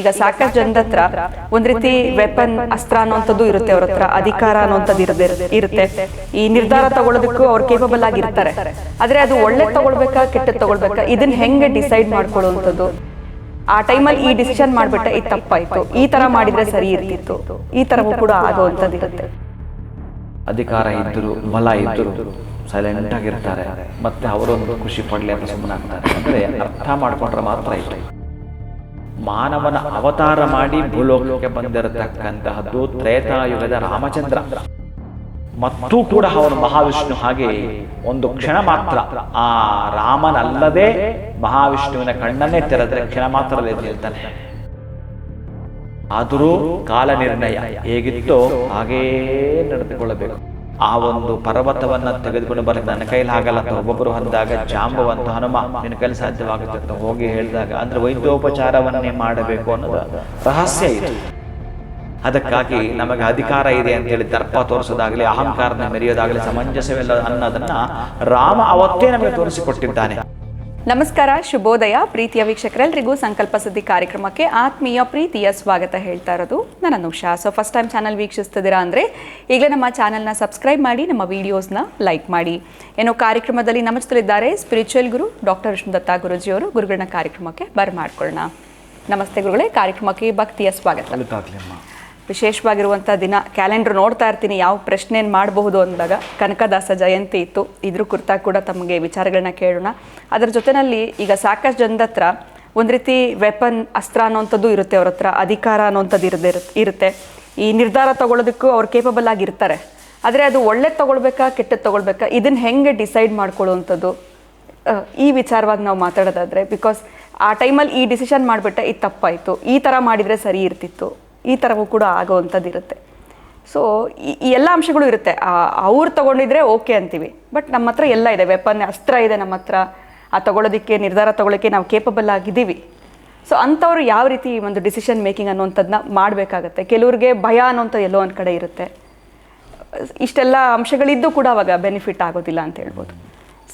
ಈಗ ಸಾಕಷ್ಟು ಜನದ ಹತ್ರ ಒಂದ್ ರೀತಿ ವೆಪನ್ ಅಸ್ತ್ರ ಅನ್ನೋಂಥದ್ದು ಇರುತ್ತೆ ಅವ್ರ ಹತ್ರ, ಅಧಿಕಾರ ಅನ್ನೋಂಥದ್ದು ಇರದೆ ಇರುತ್ತೆ. ಈ ನಿರ್ಧಾರ ತಗೊಳ್ಳೋದಕ್ಕೂ ಅವ್ರು ಕೇಪಬಲ್ ಆಗಿರ್ತಾರೆ. ಆದ್ರೆ ಅದು ಒಳ್ಳೆ ತಗೊಳ್ಬೇಕಾ, ಕೆಟ್ಟದ್ ತಗೊಳ್ಬೇಕಾ, ಇದನ್ನ ಹೆಂಗೆ ಡಿಸೈಡ್ ಮಾಡ್ಕೊಳ್ಳುವಂಥದ್ದು? ಆ ಟೈಮಲ್ಲಿ ಈ ಡಿಸಿಷನ್ ಮಾಡ್ಬಿಟ್ಟೆ ಇದು ತಪ್ಪಾಯ್ತು. ಈ ತರ ಮಾಡಿದ್ರೆ ಸರಿ ಇರ್ತಿತ್ತು. ಈ ತರವೂ ಕೂಡ ಆಗುವಂಥದ್ದು ಇರುತ್ತೆ. ಅಧಿಕಾರ ಇದ್ದರು, ಬಲ ಇದ್ದರು ಸೈಲೆಂಟ್ ಆಗಿರ್ತಾರೆ. ಮತ್ತೆ ಅವರೊಂದು ಖುಷಿ ಪಡಲಿ ಅಂತ ಸುಮ್ಮನಾಗ್ತಾರೆ. ಅಂದ್ರೆ ಅರ್ಥ ಮಾಡ್ಕೊಂಡ್ರೆ ಮಾತ್ರ ಇತ್ತು ಮಾನವನ ಅವತಾರ ಮಾಡಿ ಭೂಲೋಕಕ್ಕೆ ಬಂದಿರತಕ್ಕಂತಹದ್ದು ತ್ರೇತಾಯುಗದ ರಾಮಚಂದ್ರ. ಮತ್ತು ಕೂಡ ಅವನು ಮಹಾವಿಷ್ಣು ಹಾಗೆ ಒಂದು ಕ್ಷಣ ಮಾತ್ರ ಆ ರಾಮನಲ್ಲದೆ ಮಹಾವಿಷ್ಣುವಿನ ಕಣ್ಣನ್ನೇ ತೆರೆದ್ರೆ ಕ್ಷಣ ಮಾತ್ರ ನಿಲ್ತಾನೆ. ಆದರೂ ಕಾಲ ನಿರ್ಣಯ ಹೇಗಿತ್ತೋ ಹಾಗೇ ನಡೆದುಕೊಳ್ಳಬೇಕು. ಆ ಒಂದು ಪರ್ವತವನ್ನ ತೆಗೆದುಕೊಂಡು ಬರಕ್ಕೆ ನನ್ನ ಕೈಲಿ ಆಗಲ್ಲ ಅಂತ ಒಬ್ಬೊಬ್ಬರು ಅಂದಾಗ ಜಾಂಬವಂತ ಹನುಮ ನಿನ್ನ ಕೈಲಿ ಸಾಧ್ಯವಾಗುತ್ತೆ? ಅಂತ ಹೋಗಿ ಹೇಳಿದಾಗ, ಅಂದ್ರೆ ವೈದ್ಯೋಪಚಾರವನ್ನೇ ಮಾಡಬೇಕು ಅನ್ನೋದು ರಹಸ್ಯ ಇದೆ. ಅದಕ್ಕಾಗಿ ನಮಗೆ ಅಧಿಕಾರ ಇದೆ ಅಂತ ಹೇಳಿ ದರ್ಪ ತೋರಿಸೋದಾಗಲಿ, ಅಹಂಕಾರನ ಮೆರೆಯೋದಾಗಲಿ ಸಮಂಜಸವಿಲ್ಲ ಅನ್ನೋದನ್ನ ರಾಮ ಅವತ್ತೇ ನಮಗೆ ತೋರಿಸಿಕೊಟ್ಟಿದ್ದಾನೆ. ನಮಸ್ಕಾರ, ಶುಭೋದಯ. ಪ್ರೀತಿಯ ವೀಕ್ಷಕರೆಲ್ಲರಿಗೂ ಸಂಕಲ್ಪ ಸುದ್ದಿ ಕಾರ್ಯಕ್ರಮಕ್ಕೆ ಆತ್ಮೀಯ ಪ್ರೀತಿಯ ಸ್ವಾಗತ ಹೇಳ್ತಾ ಇರೋದು ನಾನು Anusha so first time channel ವೀಕ್ಷಿಸ್ತಿದ್ದೀರಾ ಅಂದರೆ ಈಗಲೇ ನಮ್ಮ ಚಾನಲ್ನ ಸಬ್ಸ್ಕ್ರೈಬ್ ಮಾಡಿ, ನಮ್ಮ ವೀಡಿಯೋಸ್ನ ಲೈಕ್ ಮಾಡಿ. ಏನೋ ಕಾರ್ಯಕ್ರಮದಲ್ಲಿ ನಮ್ಮ ಸ್ಪಿರಿಚುವಲ್ ಗುರು ಡಾಕ್ಟರ್ ವಿಷ್ಣುದತ್ತ ಗುರುಜಿಯವರು. ಗುರುಗಳನ್ನ ಕಾರ್ಯಕ್ರಮಕ್ಕೆ ಬರಮಾಡ್ಕೊಳ್ಳೋಣ. ನಮಸ್ತೆ ಗುರುಗಳೇ, ಕಾರ್ಯಕ್ರಮಕ್ಕೆ ಭಕ್ತಿಯ ಸ್ವಾಗತ. ವಿಶೇಷವಾಗಿರುವಂಥ ದಿನ ಕ್ಯಾಲೆಂಡರ್ ನೋಡ್ತಾ ಇರ್ತೀನಿ, ಯಾವ ಪ್ರಶ್ನೆಯನ್ನು ಮಾಡಬಹುದು ಅಂದಾಗ ಕನಕದಾಸ ಜಯಂತಿ ಇತ್ತು. ಇದ್ರ ಕುರಿತಾಗಿ ಕೂಡ ತಮಗೆ ವಿಚಾರಗಳನ್ನ ಕೇಳೋಣ. ಅದರ ಜೊತೆಯಲ್ಲಿ ಈಗ ಸಾಕಷ್ಟು ಜನದ ಹತ್ರ ಒಂದು ರೀತಿ ವೆಪನ್ ಅಸ್ತ್ರ ಅನ್ನೋಂಥದ್ದು ಇರುತ್ತೆ ಅವ್ರ ಹತ್ರ, ಅಧಿಕಾರ ಅನ್ನೋಂಥದ್ದು ಇರದೆ ಇರುತ್ತೆ. ಈ ನಿರ್ಧಾರ ತಗೊಳ್ಳೋದಕ್ಕೂ ಅವ್ರು ಕೇಪಬಲ್ ಆಗಿರ್ತಾರೆ ಆದರೆ ಅದು ಒಳ್ಳೇದು ತಗೊಳ್ಬೇಕಾ ಕೆಟ್ಟದ್ದು ತಗೊಳ್ಬೇಕಾ ಇದನ್ನು ಹೆಂಗೆ ಡಿಸೈಡ್ ಮಾಡ್ಕೊಳ್ಳುವಂಥದ್ದು? ಈ ವಿಚಾರವಾಗಿ ನಾವು ಮಾತಾಡೋದಾದ್ರೆ ಬಿಕಾಸ್ ಆ ಟೈಮಲ್ಲಿ ಈ ಡಿಸಿಷನ್ ಮಾಡಿಬಿಟ್ಟೆ ಇದು ತಪ್ಪಾಯಿತು. ಈ ಥರ ಮಾಡಿದರೆ ಸರಿ ಇರ್ತಿತ್ತು. ಈ ಥರವೂ ಕೂಡ ಆಗೋವಂಥದ್ದು ಇರುತ್ತೆ. ಸೊ ಈ ಎಲ್ಲ ಅಂಶಗಳು ಇರುತ್ತೆ. ಅವ್ರು ತಗೊಂಡಿದ್ರೆ ಓಕೆ ಅಂತೀವಿ. ಬಟ್ ನಮ್ಮ ಹತ್ರ ಎಲ್ಲ ಇದೆ. ವೆಪನ್ ಅಸ್ತ್ರ ಇದೆ ನಮ್ಮ ಹತ್ರ. ಆ ತೊಗೊಳೋದಕ್ಕೆ, ನಿರ್ಧಾರ ತಗೊಳ್ಳೋಕ್ಕೆ ನಾವು ಕೇಪಬಲ್ ಆಗಿದ್ದೀವಿ. ಸೊ ಅಂಥವ್ರು ಯಾವ ರೀತಿ ಒಂದು ಡಿಸಿಷನ್ ಮೇಕಿಂಗ್ ಅನ್ನುವಂಥದ್ದನ್ನ ಮಾಡಬೇಕಾಗತ್ತೆ. ಕೆಲವ್ರಿಗೆ ಭಯ ಅನ್ನೋಂಥದ್ದು ಎಲ್ಲೋ ಒಂದು ಕಡೆ ಇರುತ್ತೆ. ಇಷ್ಟೆಲ್ಲ ಅಂಶಗಳಿದ್ದು ಕೂಡ ಅವಾಗ ಬೆನಿಫಿಟ್ ಆಗೋದಿಲ್ಲ ಅಂತ ಹೇಳ್ಬೋದು.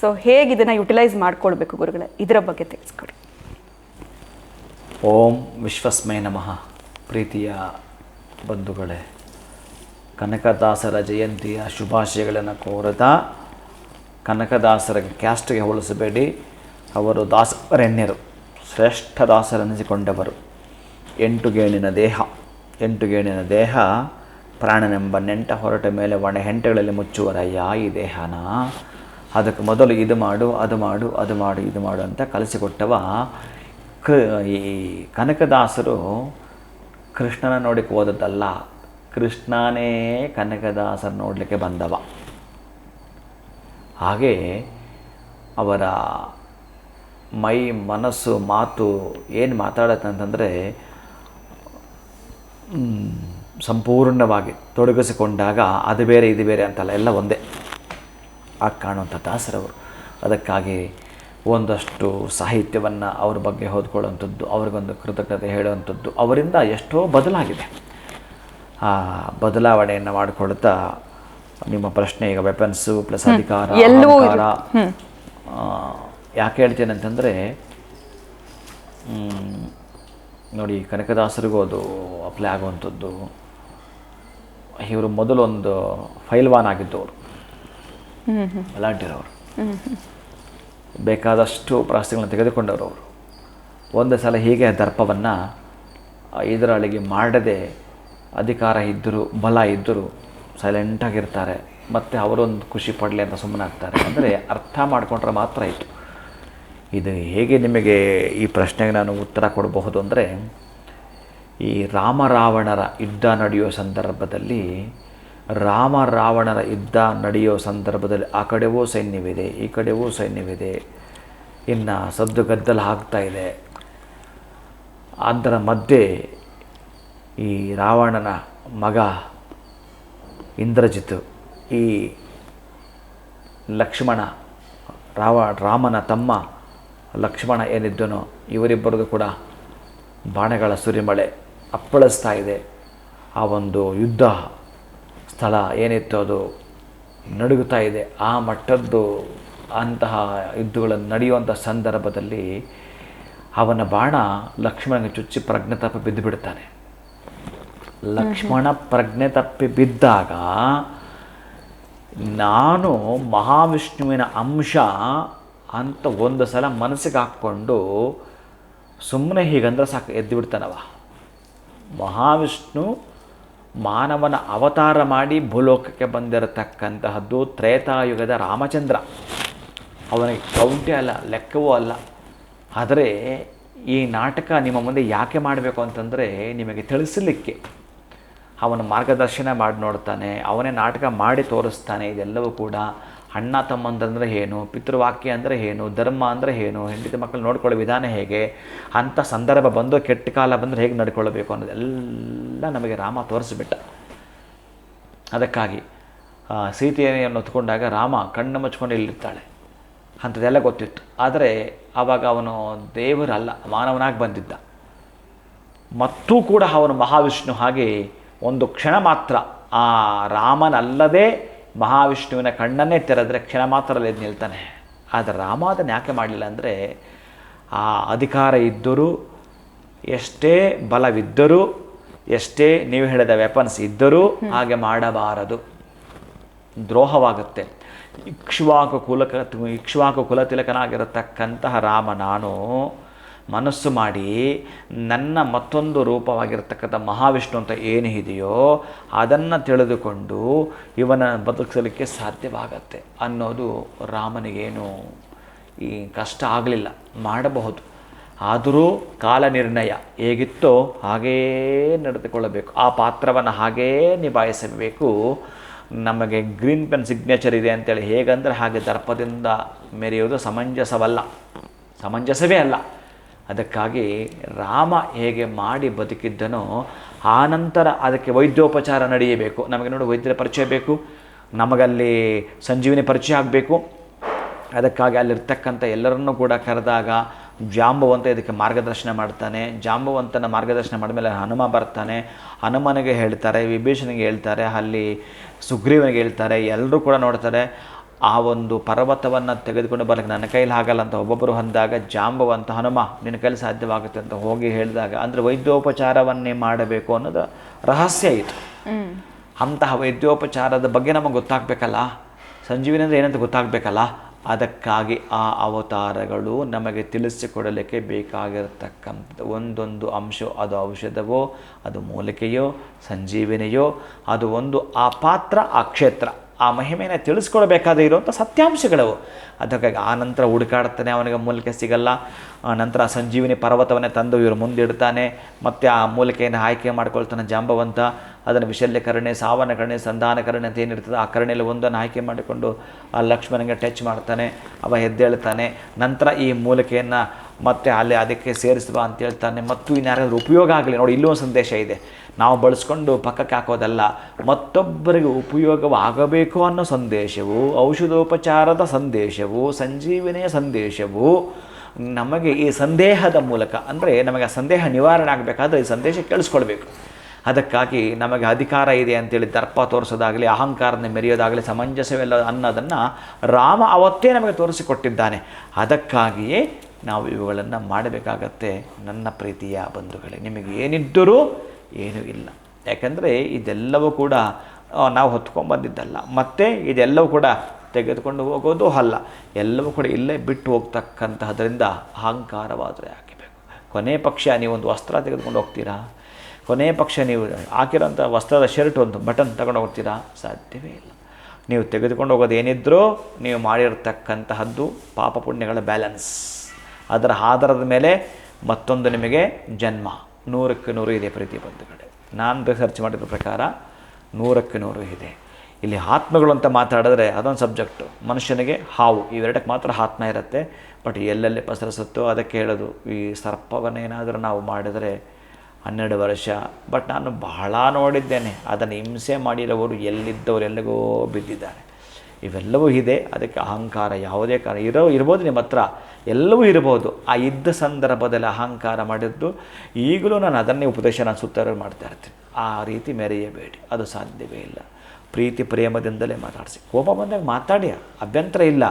ಸೊ ಹೇಗೆ ಇದನ್ನು ಯುಟಿಲೈಸ್ ಮಾಡ್ಕೊಳ್ಬೇಕು ಗುರುಗಳೇ? ಇದರ ಬಗ್ಗೆ ತಿಳಿಸ್ಕೊಡಿ. ಓಂ ವಿಶ್ವಸ್ಮಯ ನಮಃ. ಪ್ರೀತಿಯ ಬಂಧುಗಳೇ, ಕನಕದಾಸರ ಜಯಂತಿಯ ಶುಭಾಶಯಗಳನ್ನು ಕೋರುತ್ತಾ ಕನಕದಾಸರ ಕ್ಯಾಸ್ಟ್ಗೆ ಹೋಲಿಸಬೇಡಿ. ಅವರು ದಾಸರೆಣ್ಯರು, ಶ್ರೇಷ್ಠ ದಾಸರೆನಿಸಿಕೊಂಡವರು ಎಂಟು ಗೇಣಿನ ದೇಹ, ಎಂಟು ಗೇಣಿನ ದೇಹ, ಪ್ರಾಣನೆಂಬ ನೆಂಟ ಹೊರಟ ಮೇಲೆ ಒಣ ಹೆಂಟೆಗಳಲ್ಲಿ ಮುಚ್ಚುವರಯ್ಯ ಈ ದೇಹನ. ಅದಕ್ಕೆ ಮೊದಲು ಇದು ಮಾಡು, ಅದು ಮಾಡು ಅದು ಮಾಡು, ಇದು ಮಾಡು ಅಂತ ಕಲಿಸಿಕೊಟ್ಟವ ಕ ಈ ಕನಕದಾಸರು ಕೃಷ್ಣನ ನೋಡಕ್ಕೆ ಹೋದದ್ದಲ್ಲ, ಕೃಷ್ಣನೇ ಕನಕದಾಸರು ನೋಡಲಿಕ್ಕೆ ಬಂದವ. ಹಾಗೆ ಅವರ ಮೈ, ಮನಸ್ಸು, ಮಾತು ಏನು ಮಾತಾಡತ್ತೆ ಅಂತಂದರೆ ಸಂಪೂರ್ಣವಾಗಿ ತೊಡಗಿಸಿಕೊಂಡಾಗ ಅದು ಬೇರೆ, ಇದು ಬೇರೆ ಅಂತಲ್ಲ, ಎಲ್ಲ ಒಂದೇ. ಆಗ ಕಾಣುವಂಥ ದಾಸರವರು. ಅದಕ್ಕಾಗಿ ಒಂದಷ್ಟು ಸಾಹಿತ್ಯವನ್ನು ಅವ್ರ ಬಗ್ಗೆ ಓದ್ಕೊಳ್ಳುವಂಥದ್ದು ಅವ್ರಿಗೊಂದು ಕೃತಜ್ಞತೆ ಹೇಳುವಂಥದ್ದು ಅವರಿಂದ ಎಷ್ಟೋ ಬದಲಾಗಿದೆ. ಆ ಬದಲಾವಣೆಯನ್ನು ಮಾಡಿಕೊಳ್ತಾ ನಿಮ್ಮ ಪ್ರಶ್ನೆ ಈಗ ವೆಪನ್ಸು ಪ್ಲಸ್ ಅಧಿಕಾರ ಯಾಕೆ ಹೇಳ್ತೇನೆ ಅಂತಂದರೆ ನೋಡಿ ಕನಕದಾಸರಿಗೂ ಅದು ಅಪ್ಲೈ ಆಗುವಂಥದ್ದು. ಇವರು ಮೊದಲೊಂದು ಒಂದು ಫೈಲ್ವಾನ್ ಆಗಿದ್ದವರು. ಬಲಾಢ್ಯರವರು. ಬೇಕಾದಷ್ಟು ಪ್ರಾಸ್ತಿಗಳನ್ನು ತೆಗೆದುಕೊಂಡವರು ಅವರು. ಒಂದು ಸಲ ಹೀಗೆ ದರ್ಪವನ್ನು ಇದರಾಳಿಗೆ ಮಾಡದೆ ಅಧಿಕಾರ ಇದ್ದರು, ಬಲ ಇದ್ದರು ಸೈಲೆಂಟಾಗಿರ್ತಾರೆ ಮತ್ತು ಅವರೊಂದು ಖುಷಿ ಪಡಲಿ ಅಂತ ಸುಮ್ಮನಾಗ್ತಾರೆ. ಅಂದರೆ ಅರ್ಥ ಮಾಡಿಕೊಂಡ್ರೆ ಮಾತ್ರ ಇತ್ತು ಇದು ಹೇಗೆ ನಿಮಗೆ ಈ ಪ್ರಶ್ನೆಗೆ ನಾನು ಉತ್ತರ ಕೊಡಬಹುದು ಅಂದರೆ ಈ ರಾಮರಾವಣರ ಯುದ್ಧ ನಡೆಯುವ ಸಂದರ್ಭದಲ್ಲಿ ರಾಮ ರಾವಣರ ಯುದ್ಧ ನಡೆಯೋ ಸಂದರ್ಭದಲ್ಲಿ ಆ ಕಡೆವೂ ಸೈನ್ಯವಿದೆ, ಈ ಕಡೆವೂ ಸೈನ್ಯವಿದೆ ಇನ್ನು ಸದ್ದು ಗದ್ದಲ ಆಗ್ತಾ ಇದೆ. ಅದರ ಮಧ್ಯೆ ಈ ರಾವಣನ ಮಗ ಇಂದ್ರಜಿತ್ ಈ ಲಕ್ಷ್ಮಣ ರಾವ, ರಾಮನ ತಮ್ಮ ಲಕ್ಷ್ಮಣ ಏನಿದ್ದನೋ ಇವರಿಬ್ಬರದು ಕೂಡ ಬಾಣಗಳ ಸುರಿಮಳೆ ಅಪ್ಪಳಿಸ್ತಾ ಇದೆ. ಆ ಒಂದು ಯುದ್ಧ ಸ್ಥಳ ಏನಿತ್ತು ಅದು ನಡುಗುತ್ತಾ ಇದೆ. ಆ ಮಟ್ಟದ್ದು ಅಂತಹ ಯುದ್ಧಗಳನ್ನು ನಡೆಯುವಂಥ ಸಂದರ್ಭದಲ್ಲಿ ಅವನ ಬಾಣ ಲಕ್ಷ್ಮಣನಿಗೆ ಚುಚ್ಚಿ ಪ್ರಜ್ಞೆ ತಪ್ಪಿ ಬಿದ್ದು ಬಿಡ್ತಾನೆ ಲಕ್ಷ್ಮಣ ಪ್ರಜ್ಞೆ ತಪ್ಪಿ ಬಿದ್ದಾಗ ನಾನು ಮಹಾವಿಷ್ಣುವಿನ ಅಂಶ ಅಂತ ಒಂದು ಸಲ ಮನಸ್ಸಿಗೆ ಹಾಕ್ಕೊಂಡು ಸುಮ್ಮನೆ ಹೀಗಂದ್ರೆ ಸಾಕು ಎದ್ದು ಬಿಡ್ತಾನವ. ಮಹಾವಿಷ್ಣು ಮಾನವನ ಅವತಾರ ಮಾಡಿ ಭೂಲೋಕಕ್ಕೆ ಬಂದಿರತಕ್ಕಂತಹದ್ದು ತ್ರೇತಾಯುಗದ ರಾಮಚಂದ್ರ. ಅವನಿಗೆ ಕೌಂಟೆ ಅಲ್ಲ, ಲೆಕ್ಕವೂ ಅಲ್ಲ. ಆದರೆ ಈ ನಾಟಕ ನಿಮ್ಮ ಮುಂದೆ ಯಾಕೆ ಮಾಡಬೇಕು ಅಂತಂದರೆ ನಿಮಗೆ ತಿಳಿಸಲಿಕ್ಕೆ. ಅವನ ಮಾರ್ಗದರ್ಶನ ಮಾಡಿ ನೋಡ್ತಾನೆ, ಅವನೇ ನಾಟಕ ಮಾಡಿ ತೋರಿಸ್ತಾನೆ, ಇದೆಲ್ಲವೂ ಕೂಡ ಅಣ್ಣ ತಮ್ಮಂದ್ರೆ ಏನು, ಪಿತೃವಾಕ್ಯ ಅಂದರೆ ಏನು, ಧರ್ಮ ಅಂದರೆ ಏನು, ಹೆಂಡತಿ ಮಕ್ಕಳು ನೋಡ್ಕೊಳ್ಳೋ ವಿಧಾನ ಹೇಗೆ ಅಂಥ ಸಂದರ್ಭ ಬಂದು ಕೆಟ್ಟ ಕಾಲ ಬಂದರೆ ಹೇಗೆ ನಡ್ಕೊಳ್ಬೇಕು ಅನ್ನೋದೆಲ್ಲ ನಮಗೆ ರಾಮ ತೋರಿಸ್ಬಿಟ್ಟ. ಅದಕ್ಕಾಗಿ ಸೀತೆಯನ್ನು ಹೊತ್ಕೊಂಡಾಗ ರಾಮ ಕಣ್ಣು ಮುಚ್ಕೊಂಡು ಇಲ್ಲಿರ್ತಾಳೆ. ಅಂಥದ್ದೆಲ್ಲ ಗೊತ್ತಿತ್ತು. ಆದರೆ ಆವಾಗ ಅವನು ದೇವರಲ್ಲ, ಮಾನವನಾಗಿ ಬಂದಿದ್ದ. ಮತ್ತೂ ಕೂಡ ಅವನು ಮಹಾವಿಷ್ಣು ಹಾಗೆ ಒಂದು ಕ್ಷಣ ಮಾತ್ರ ಆ ರಾಮನಲ್ಲದೆ ಮಹಾವಿಷ್ಣುವಿನ ಕಣ್ಣನ್ನೇ ತೆರೆದ್ರೆ ಕ್ಷಣ ಮಾತ್ರದಲ್ಲಿ ಎದ್ದು ನಿಲ್ತಾನೆ. ಆದರೆ ರಾಮ ಅದನ್ನು ಯಾಕೆ ಮಾಡಲಿಲ್ಲ ಅಂದರೆ ಆ ಅಧಿಕಾರ ಇದ್ದರೂ ಎಷ್ಟೇ ಬಲವಿದ್ದರೂ ಎಷ್ಟೇ ನೀವು ಹೇಳಿದ ವೆಪನ್ಸ್ ಇದ್ದರೂ ಹಾಗೆ ಮಾಡಬಾರದು. ದ್ರೋಹವಾಗುತ್ತೆ. ಇಕ್ಷ್ವಾಕು ಕುಲಕ ಇಕ್ಷ್ವಾಕು ಕುಲತಿಲಕನಾಗಿರತಕ್ಕಂತಹ ರಾಮ ನಾನು ಮನಸ್ಸು ಮಾಡಿ ನನ್ನ ಮತ್ತೊಂದು ರೂಪವಾಗಿರತಕ್ಕಂಥ ಮಹಾವಿಷ್ಣು ಅಂತ ಏನು ಇದೆಯೋ ಅದನ್ನು ತಿಳಿದುಕೊಂಡು ಇವನ ಬದುಕಿಸಲಿಕ್ಕೆ ಸಾಧ್ಯವಾಗತ್ತೆ ಅನ್ನೋದು ರಾಮನಿಗೇನು ಈ ಕಷ್ಟ ಆಗಲಿಲ್ಲ. ಮಾಡಬಹುದು. ಆದರೂ ಕಾಲ ನಿರ್ಣಯ ಹೇಗಿತ್ತೋ ಹಾಗೇ ನಡೆದುಕೊಳ್ಳಬೇಕು. ಆ ಪಾತ್ರವನ್ನು ಹಾಗೇ ನಿಭಾಯಿಸಬೇಕು. ನಮಗೆ ಗ್ರೀನ್ ಪೆನ್ ಸಿಗ್ನೇಚರ್ ಇದೆ ಅಂತೇಳಿ ಹೇಗಂದರೆ ಹಾಗೆ ದರ್ಪದಿಂದ ಮೆರೆಯುವುದು ಸಮಂಜಸವಲ್ಲ. ಸಮಂಜಸವೇ ಅಲ್ಲ. ಅದಕ್ಕಾಗಿ ರಾಮ ಹೇಗೆ ಮಾಡಿ ಬದುಕಿದ್ದನೋ ಆನಂತರ ಅದಕ್ಕೆ ವೈದ್ಯೋಪಚಾರ ನಡೆಯಬೇಕು. ನಮಗೆ ನೋಡಿ ವೈದ್ಯರ ಪರಿಚಯ ಬೇಕು, ನಮಗಲ್ಲಿ ಸಂಜೀವಿನಿ ಪರಿಚಯ ಆಗಬೇಕು. ಅದಕ್ಕಾಗಿ ಅಲ್ಲಿರ್ತಕ್ಕಂಥ ಎಲ್ಲರನ್ನೂ ಕೂಡ ಕರೆದಾಗ ಜಾಂಬವಂತ ಇದಕ್ಕೆ ಮಾರ್ಗದರ್ಶನ ಮಾಡ್ತಾನೆ. ಜಾಂಬವಂತನ ಮಾರ್ಗದರ್ಶನ ಮಾಡಿದ್ಮೇಲೆ ಹನುಮ ಬರ್ತಾನೆ. ಹನುಮನಿಗೆ ಹೇಳ್ತಾರೆ, ವಿಭೀಷಣಿಗೆ ಹೇಳ್ತಾರೆ, ಅಲ್ಲಿ ಸುಗ್ರೀವನಿಗೆ ಹೇಳ್ತಾರೆ, ಎಲ್ಲರೂ ಕೂಡ ನೋಡ್ತಾರೆ. ಆ ಒಂದು ಪರ್ವತವನ್ನು ತೆಗೆದುಕೊಂಡು ಬರಲಿಕ್ಕೆ ನನ್ನ ಕೈಲಿ ಆಗಲ್ಲ ಅಂತ ಒಬ್ಬೊಬ್ಬರು ಅಂದಾಗ ಜಾಂಬವಂತ ಹನುಮ ನಿನ್ನ ಕೈಲಿ ಸಾಧ್ಯವಾಗುತ್ತೆ ಅಂತ ಹೋಗಿ ಹೇಳಿದಾಗ ಅಂದರೆ ವೈದ್ಯೋಪಚಾರವನ್ನೇ ಮಾಡಬೇಕು ಅನ್ನೋದು ರಹಸ್ಯ ಇತ್ತು ಅಂತಹ ವೈದ್ಯೋಪಚಾರದ ಬಗ್ಗೆ ನಮಗೆ ಗೊತ್ತಾಗಬೇಕಲ್ಲ? ಸಂಜೀವಿನಿ ಅಂದರೆ ಏನಂತ ಗೊತ್ತಾಗಬೇಕಲ್ಲ? ಅದಕ್ಕಾಗಿ ಆ ಅವತಾರಗಳು ನಮಗೆ ತಿಳಿಸಿಕೊಡಲಿಕ್ಕೆ ಬೇಕಾಗಿರತಕ್ಕಂಥ ಒಂದೊಂದು ಅಂಶ ಅದು ಔಷಧವೋ ಅದು ಮೂಲಿಕೆಯೋ ಸಂಜೀವಿನಿಯೋ ಅದು ಒಂದು ಆ ಪಾತ್ರ ಆ ಕ್ಷೇತ್ರ. ಆ ಮಹಿಮೆಯನ್ನು ತಿಳಿಸ್ಕೊಳ್ಬೇಕಾದ ಇರುವಂಥ ಸತ್ಯಾಂಶಗಳವು. ಅದಕ್ಕಾಗಿ ಆ ನಂತರ ಹುಡುಕಾಡ್ತಾನೆ, ಅವನಿಗೆ ಮೂಲಿಕೆ ಸಿಗಲ್ಲ. ನಂತರ ಸಂಜೀವಿನಿ ಪರ್ವತವನ್ನೇ ತಂದು ಇವರು ಮುಂದಿಡ್ತಾನೆ. ಮತ್ತು ಆ ಮೂಲಿಕೆಯನ್ನು ಆಯ್ಕೆ ಮಾಡ್ಕೊಳ್ತಾನೆ ಜಾಂಬವಂತ. ಅದನ್ನು ವಿಶಲ್ಯಕರಣೆ ಸಾವನಕರಣೆ ಸಾವನ ಕರುಣೆ, ಸಂಧಾನ ಕರುಣೆ ಅಂತ ಏನಿರ್ತದೆ, ಆ ಕರಣೆಯಲ್ಲಿ ಒಂದನ್ನು ಆಯ್ಕೆ ಮಾಡಿಕೊಂಡು ಆ ಲಕ್ಷ್ಮಣನಿಗೆ ಟಚ್ ಮಾಡ್ತಾನೆ, ಅವ ಎದ್ದೇಳ್ತಾನೆ ನಂತರ ಈ ಮೂಲಿಕೆಯನ್ನು ಮತ್ತೆ ಅಲ್ಲಿ ಅದಕ್ಕೆ ಸೇರಿಸುವ ಅಂತ ಹೇಳ್ತಾನೆ. ಮತ್ತು ಇನ್ಯಾರಾದ್ರೂ ಉಪಯೋಗ ಆಗಲಿ, ನೋಡಿ ಇಲ್ಲೂ ಒಂದು ಸಂದೇಶ ಇದೆ. ನಾವು ಬಳಸ್ಕೊಂಡು ಪಕ್ಕಕ್ಕೆ ಹಾಕೋದಲ್ಲ, ಮತ್ತೊಬ್ಬರಿಗೆ ಉಪಯೋಗವಾಗಬೇಕು ಅನ್ನೋ ಸಂದೇಶವು, ಔಷಧೋಪಚಾರದ ಸಂದೇಶವು, ಸಂಜೀವಿನಿಯ ಸಂದೇಶವು ನಮಗೆ ಈ ಸಂದೇಹದ ಮೂಲಕ, ಅಂದರೆ ನಮಗೆ ಆ ಸಂದೇಹ ನಿವಾರಣೆ ಆಗಬೇಕಾದ್ರೆ ಈ ಸಂದೇಶ ಕೇಳಿಸ್ಕೊಳ್ಬೇಕು. ಅದಕ್ಕಾಗಿ ನಮಗೆ ಅಧಿಕಾರ ಇದೆ ಅಂತೇಳಿ ದರ್ಪ ತೋರಿಸೋದಾಗಲಿ ಅಹಂಕಾರನ ಮೆರೆಯೋದಾಗಲಿ, ಸಮಂಜಸವಿಲ್ಲ ಅನ್ನೋದನ್ನು ರಾಮ ಅವತ್ತೇ ನಮಗೆ ತೋರಿಸಿಕೊಟ್ಟಿದ್ದಾನೆ. ಅದಕ್ಕಾಗಿಯೇ ನಾವು ಇವುಗಳನ್ನು ಮಾಡಬೇಕಾಗತ್ತೆ ನನ್ನ ಪ್ರೀತಿಯ ಬಂಧುಗಳೇ. ನಿಮಗೆ ಏನಿದ್ದರೂ ಏನೂ ಇಲ್ಲ. ಯಾಕಂದರೆ ಇದೆಲ್ಲವೂ ಕೂಡ ನಾವು ಹೊತ್ಕೊಂಡ್ಬಂದಿದ್ದಲ್ಲ ಮತ್ತು ಇದೆಲ್ಲವೂ ಕೂಡ ತೆಗೆದುಕೊಂಡು ಹೋಗೋದು ಅಲ್ಲ. ಎಲ್ಲವೂ ಕೂಡ ಇಲ್ಲೇ ಬಿಟ್ಟು ಹೋಗ್ತಕ್ಕಂತಹದ್ರಿಂದ ಅಹಂಕಾರವಾದರೆ ಹಾಕಬೇಕು ಕೊನೆ ಪಕ್ಷ ನೀವೊಂದು ವಸ್ತ್ರ ತೆಗೆದುಕೊಂಡು ಹೋಗ್ತೀರಾ? ಕೊನೆ ಪಕ್ಷ ನೀವು ಹಾಕಿರೋಂಥ ವಸ್ತ್ರದ ಶರ್ಟ್ ಒಂದು ಬಟನ್ ತಗೊಂಡು ಹೋಗ್ತೀರಾ? ಸಾಧ್ಯವೇ ಇಲ್ಲ. ನೀವು ತೆಗೆದುಕೊಂಡು ಹೋಗೋದು ಏನಿದ್ರೂ ನೀವು ಮಾಡಿರತಕ್ಕಂತಹದ್ದು ಪಾಪ ಪುಣ್ಯಗಳ ಬ್ಯಾಲೆನ್ಸ್ ಅದರ ಆಧಾರದ ಮೇಲೆ ಮತ್ತೊಂದು ನಿಮಗೆ ಜನ್ಮ. ನೂರಕ್ಕೆ ನೂರು ಇದೆ ಪ್ರೀತಿ ಬಂಧುಗಳೇ. ನಾನು ರಿಸರ್ಚ್ ಮಾಡಿದ ಪ್ರಕಾರ ನೂರಕ್ಕೆ ನೂರು ಇದೆ. ಇಲ್ಲಿ ಆತ್ಮಗಳು ಅಂತ ಮಾತಾಡಿದ್ರೆ ಅದೊಂದು ಸಬ್ಜೆಕ್ಟು ಮನುಷ್ಯನಿಗೆ ಹಾವು. ಇವೆರಡಕ್ಕೆ ಮಾತ್ರ ಆತ್ಮ ಇರುತ್ತೆ. ಬಟ್ ಎಲ್ಲೆಲ್ಲಿ ಪಸರಿಸುತ್ತೋ ಅದಕ್ಕೆ ಹೇಳೋದು, ಈ ಸರ್ಪವನ್ನೇನಾದರೂ ನಾವು ಮಾಡಿದರೆ ಹನ್ನೆರಡು ವರ್ಷ. ಬಟ್ ನಾನು ಬಹಳ ನೋಡಿದ್ದೇನೆ. ಅದನ್ನು ಹಿಂಸೆ ಮಾಡಿರೋವರು ಎಲ್ಲಿದ್ದವರು ಎಲ್ಲಿಗೋ ಬಿದ್ದಿದ್ದಾರೆ. ಇವೆಲ್ಲವೂ ಇದೆ. ಅದಕ್ಕೆ ಅಹಂಕಾರ ಯಾವುದೇ ಕಾರಣ. ಇರೋ, ಇರ್ಬೋದು ನಿಮ್ಮ ಹತ್ರ. ಎಲ್ಲವೂ ಇರ್ಬೋದು. ಆ ಇದ್ದ ಸಂದರ್ಭದಲ್ಲಿ ಅಹಂಕಾರ ಮಾಡಿದ್ದು ಈಗಲೂ ನಾನು ಅದನ್ನೇ ಉಪದೇಶ ನಾನು ಸುತ್ತಾರು ಮಾಡ್ತಾ ಇರ್ತೀನಿ. ಆ ರೀತಿ ಮೆರೆಯಬೇಡಿ. ಅದು ಸಾಧ್ಯವೇ ಇಲ್ಲ. ಪ್ರೀತಿ ಪ್ರೇಮದಿಂದಲೇ ಮಾತಾಡಿಸಿ. ಕೋಪ ಬಂದಾಗ ಮಾತಾಡಿ ಅಭ್ಯಂತರ ಇಲ್ಲ.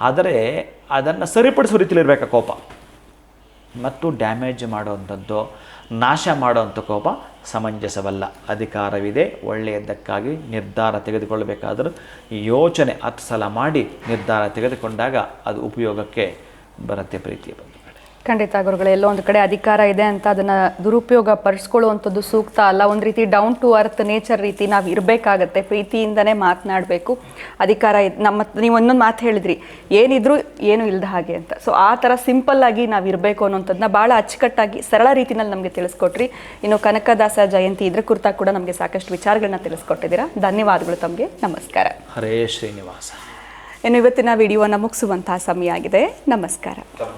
ಆದರೆ ಅದನ್ನು ಸರಿಪಡಿಸುವ ರೀತಿಲಿರಬೇಕು ಕೋಪ? ಮತ್ತು ಡ್ಯಾಮೇಜ್ ಮಾಡುವಂಥದ್ದು ನಾಶ ಮಾಡುವಂಥ ಕೋಪ ಸಮಂಜಸವಲ್ಲ. ಅಧಿಕಾರವಿದೆ, ಒಳ್ಳೆಯದಕ್ಕಾಗಿ ನಿರ್ಧಾರ ತೆಗೆದುಕೊಳ್ಳಬೇಕಾದರೂ ಯೋಚನೆ ಹತ್ತು ಸಲ ಮಾಡಿ ನಿರ್ಧಾರ ತೆಗೆದುಕೊಂಡಾಗ ಅದು ಉಪಯೋಗಕ್ಕೆ ಬರುತ್ತೆ ಪ್ರೀತಿಯ ಬಂಧುಗಳೇ ಖಂಡಿತ ಗುರುಗಳು ಎಲ್ಲೋ ಒಂದು ಕಡೆ ಅಧಿಕಾರ ಇದೆ ಅಂತ ಅದನ್ನ ದುರುಪಯೋಗ ಪಡಿಸ್ಕೊಳ್ಳುವಂಥದ್ದು ಸೂಕ್ತ ಅಲ್ಲ. ಒಂದು ರೀತಿ ಡೌನ್ ಟು ಅರ್ತ್ ನೇಚರ್ ರೀತಿ ನಾವು ಇರಬೇಕಾಗತ್ತೆ ಪ್ರೀತಿಯಿಂದನೇ ಮಾತನಾಡಬೇಕು. ಅಧಿಕಾರ ನಮ್ಮ ನೀವು ಒಂದೊಂದು ಮಾತು ಹೇಳಿದ್ರಿ ಏನಿದ್ರು ಏನು ಇಲ್ಲದ ಹಾಗೆ ಅಂತ. ಸೊ ಆ ಥರ ಸಿಂಪಲ್ ಆಗಿ ನಾವು ಇರಬೇಕು ಅನ್ನೋಂಥದ್ದನ್ನ ಭಾಳ ಅಚ್ಚುಕಟ್ಟಾಗಿ ಸರಳ ರೀತಿನಲ್ಲಿ ನಮಗೆ ತಿಳಿಸ್ಕೊಟ್ರಿ. ಇನ್ನು ಕನಕದಾಸ ಜಯಂತಿ ಇದ್ರ ಕುರಿತಾಗ ಕೂಡ ನಮಗೆ ಸಾಕಷ್ಟು ವಿಚಾರಗಳನ್ನ ತಿಳಿಸ್ಕೊಟ್ಟಿದ್ದೀರಾ. ಧನ್ಯವಾದಗಳು ತಮಗೆ. ನಮಸ್ಕಾರ. ಹರೇ ಶ್ರೀನಿವಾಸ. ಇನ್ನು ಇವತ್ತಿನ ವಿಡಿಯೋನ ಮುಗಿಸುವಂತಹ ಸಮಯ ಆಗಿದೆ. ನಮಸ್ಕಾರ.